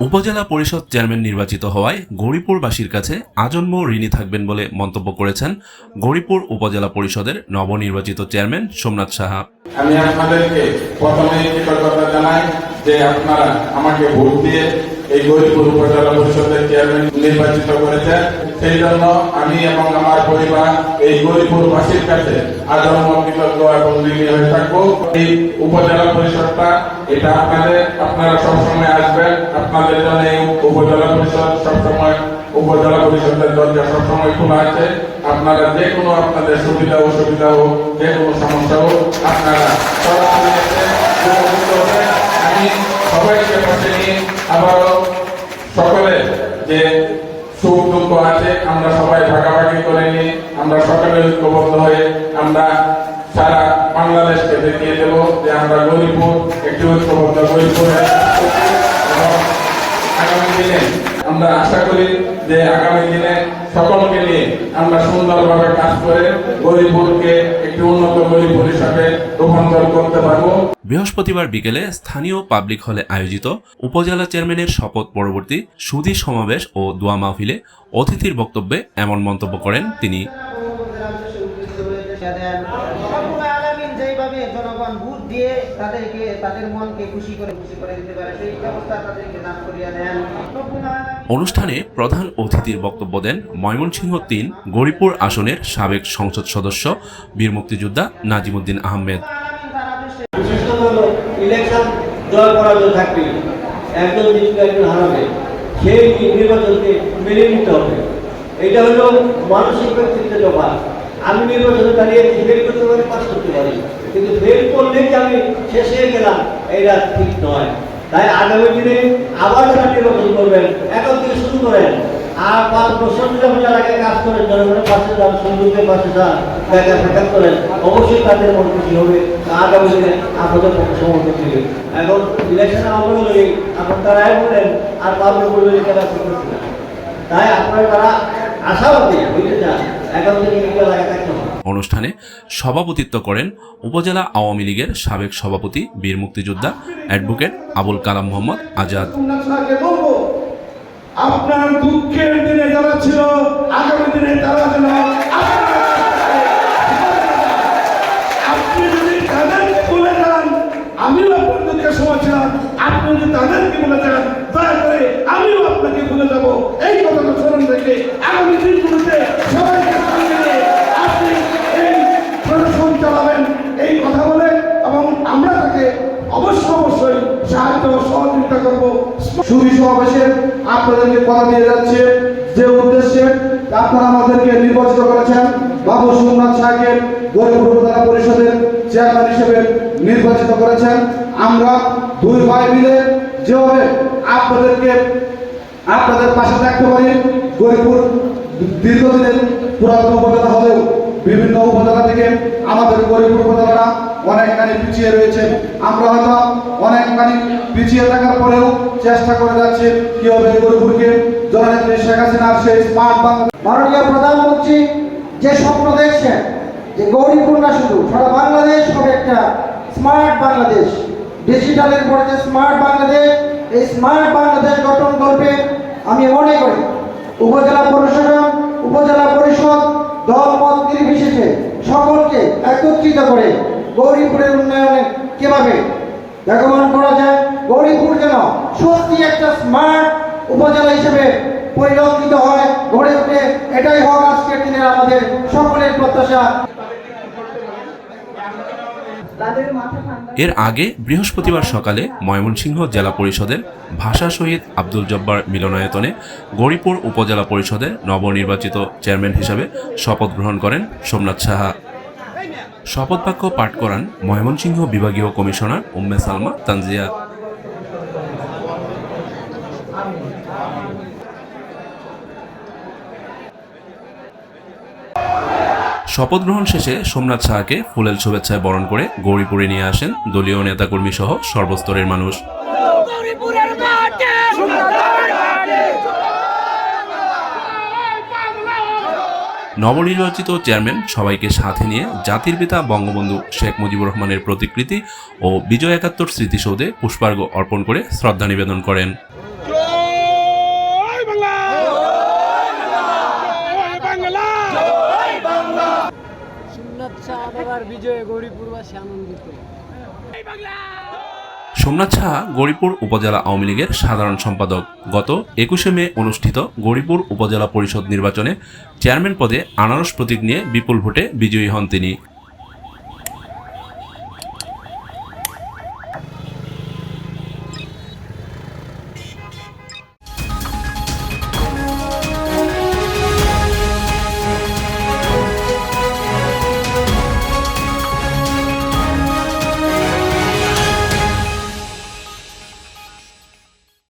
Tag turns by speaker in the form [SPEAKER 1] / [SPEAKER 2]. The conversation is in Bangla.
[SPEAKER 1] উপজেলা পরিষদ চেয়ারম্যান নির্বাচিত হওয়ায় গৌরীপুরবাসীর কাছে আজন্ম ঋণী থাকবেন বলে মন্তব্য করেছেন গৌরীপুর উপজেলা পরিষদের নবনির্বাচিত চেয়ারম্যান সোমনাথ সাহা।
[SPEAKER 2] আমি আপনাদেরকে প্রথমে কৃতজ্ঞতা জানাই যে আপনারা আমাকে ভোট দিয়ে এই গরিপুর উপজেলা পরিষদের চেয়ারম্যান নির্বাচিত করেছেন। সেই জন্য আমি এবং আমার পরিবার এই গরিপুরবাসীর কাছে আজন্ম কৃতজ্ঞ এবং ঋণী হয়ে থাকব। এই উপজেলা পরিষদটা, এটা আপনাদের, আপনারা সবসময় আসবেন। আপনাদের জন্য এই উপজেলা পরিষদ সবসময় উপজেলা পরিষদের দরজা সবসময় খোলা আছে। আপনারা যে কোনো আপনাদের সুবিধা, অসুবিধা হোক যে কোনো সমস্যা হোক, আপনারা আমি সবাইকে পাশে নিয়ে আবারও সকলে যে সুখ দুঃখ আছে, আমরা সবাই ভাগাভাগি করে নিয়ে আমরা সকলে ঐক্যবদ্ধ হয়ে আমরা সারা বাংলাদেশকে দেখিয়ে দেব যে আমরা গরিপুর একটি ঐক্যবদ্ধ গরিপুর আগামী দিনে আমরা আশা করি যে আগামী দিনে সকলকে নিয়ে আমরা সুন্দরভাবে কাজ করে গরিবকে একটি উন্নত গরিব হিসাবে রূপান্তর করতে পারব।
[SPEAKER 1] বৃহস্পতিবার বিকেলে স্থানীয় পাবলিক হলে আয়োজিত উপজেলা চেয়ারম্যানের শপথ পরবর্তী সুধী সমাবেশ ও দোয়া মাহফিলে অতিথির বক্তব্যে এমন মন্তব্য করেন তিনি
[SPEAKER 3] যেইভাবে জনগণ ভোট দিয়ে তাদেরকে তাদের মনকে খুশি করে খুশি করে দিতে পারে। সেই ব্যবস্থা তাদেরকে দান করিয়া দেন।
[SPEAKER 1] অনুষ্ঠানে প্রধান অতিথির বক্তব্য দেন ময়মনসিংহ তিন গরিপুর আসনের সাবেক সংসদ সদস্য বীর মুক্তিযোদ্ধা নাজিমুদ্দিন আহমেদ।
[SPEAKER 3] আলামিন তারা দেশে
[SPEAKER 4] বিশিষ্ট হলো ইলেকশন জয় পরাজয় থাকবে একজন জিতবে একজন হারাবে। সেই নির্বাচনকে মেনে নিতে হবে। এটা হলো মানসিক ব্যক্তিত্বের ব্যাপার আমি নির্বাচনে দাঁড়িয়ে ফেল করতে পারি পাস করতে পারি। কিন্তু ফেল করলে যে আমি শেষ হয়ে গেলাম? এটা ঠিক নয়। তাই আগামী দিনে আবার যারা নির্বাচন করবেন এখন থেকে শুরু করেন। আর পাঁচ বছর আপনি আগে কাজ করেন জনগণের পাশে যান সুন্দরদের পাশে যান দেখা সাক্ষাৎ করেন, অবশ্যই তাদের মন খুশি হবে। আগামী দিনে আপনাদের সমর্থন দিবে এখন ইলেকশনে আমরা বলি এখন তারাই বলেন, আর পাবলিক বলবেন করতেছে তাই আপনারা তারা আশাবাদী বুঝতে চান।
[SPEAKER 1] অনুষ্ঠানে সভাপতিত্ব করেন উপজেলা আওয়ামী লীগের সাবেক সভাপতি, বীর মুক্তিযোদ্ধা অ্যাডভোকেট আবুল কালাম মোহাম্মদ আজাদ।
[SPEAKER 5] আপনার দুঃখের দিনে যারা ছিল, আগামী দিনে তারা সহযোগিতা করব সুবি সমাবেশে আপনাদেরকে কথা দিয়ে যাচ্ছে। যে উদ্দেশ্যে আপনারা আমাদেরকে নির্বাচিত করেছেন বাবু সোমনাথ শাহকে উপজেলা পরিষদের চেয়ারম্যান হিসেবে নির্বাচিত করেছেন। আমরা দুই ভাই মিলে যেভাবে আপনাদেরকে আপনাদের পাশে থাকতে পারি গরিপুর দীর্ঘদিনের পুরাতন উপজেলা হলেও বিভিন্ন উপজেলা থেকে আমাদের গরিপুর উপজেলারা অনেকখানি পিছিয়ে রয়েছে। আমরা হয়তো অনেকখানি পিছিয়ে থাকার পরেও চেষ্টা করে যাচ্ছি কীভাবে গরিপুরকে জননেত্রী শেখ হাসিনার সেই স্মার্ট বাংলা
[SPEAKER 6] মাননীয় প্রধানমন্ত্রী, যে স্বপ্ন দেখছেন যে গৌরীপুর না শুধু সারা বাংলাদেশ হবে একটা স্মার্ট বাংলাদেশ, ডিজিটালের পরে যে স্মার্ট বাংলাদেশ, এই স্মার্ট বাংলাদেশ গঠন করবে, আমি মনে করি উপজেলা প্রশাসন, উপজেলা পরিষদ দল মত নির্বিশেষে সকলকে একত্রিত করে গৌরীপুরের উন্নয়নে কীভাবে বেগবান করা যায়, গৌরীপুর যেন সত্যি একটা স্মার্ট উপজেলা হিসেবে পরিলক্ষিত হয়, গড়ে ওঠে এটাই হোক আজকের দিনের আমাদের সকলের প্রত্যাশা।
[SPEAKER 1] এর আগে বৃহস্পতিবার সকালে ময়মনসিংহ জেলা পরিষদের ভাষা শহীদ আব্দুল জব্বার মিলনায়তনে গৌরীপুর উপজেলা পরিষদের নবনির্বাচিত চেয়ারম্যান হিসাবে শপথ গ্রহণ করেন সোমনাথ সাহা। শপথ বাক্য পাঠ করান ময়মনসিংহ বিভাগীয় কমিশনার উম্মে সালমা তানজিয়া। শপথ গ্রহণ শেষে সোমনাথ সাহাকে ফুলেল শুভেচ্ছায় বরণ করে গৌরীপুরে নিয়ে আসেন দলীয় নেতাকর্মী সহ সর্বস্তরের মানুষ। নবনির্বাচিত চেয়ারম্যান সবাইকে সাথে নিয়ে জাতির পিতা বঙ্গবন্ধু শেখ মুজিবুর রহমানের প্রতিকৃতি ও বিজয় একাত্তর স্মৃতিসৌধে পুষ্পার্ঘ অর্পণ করে শ্রদ্ধা নিবেদন করেন।
[SPEAKER 7] গৌরীপুরবাসী আনন্দিত।
[SPEAKER 1] সোমনাথ সাহা গৌরীপুর উপজেলা আওয়ামী লীগের সাধারণ সম্পাদক। গত একুশে মে অনুষ্ঠিত গৌরীপুর উপজেলা পরিষদ নির্বাচনে চেয়ারম্যান পদে আনারস প্রতীক নিয়ে বিপুল ভোটে বিজয়ী হন তিনি।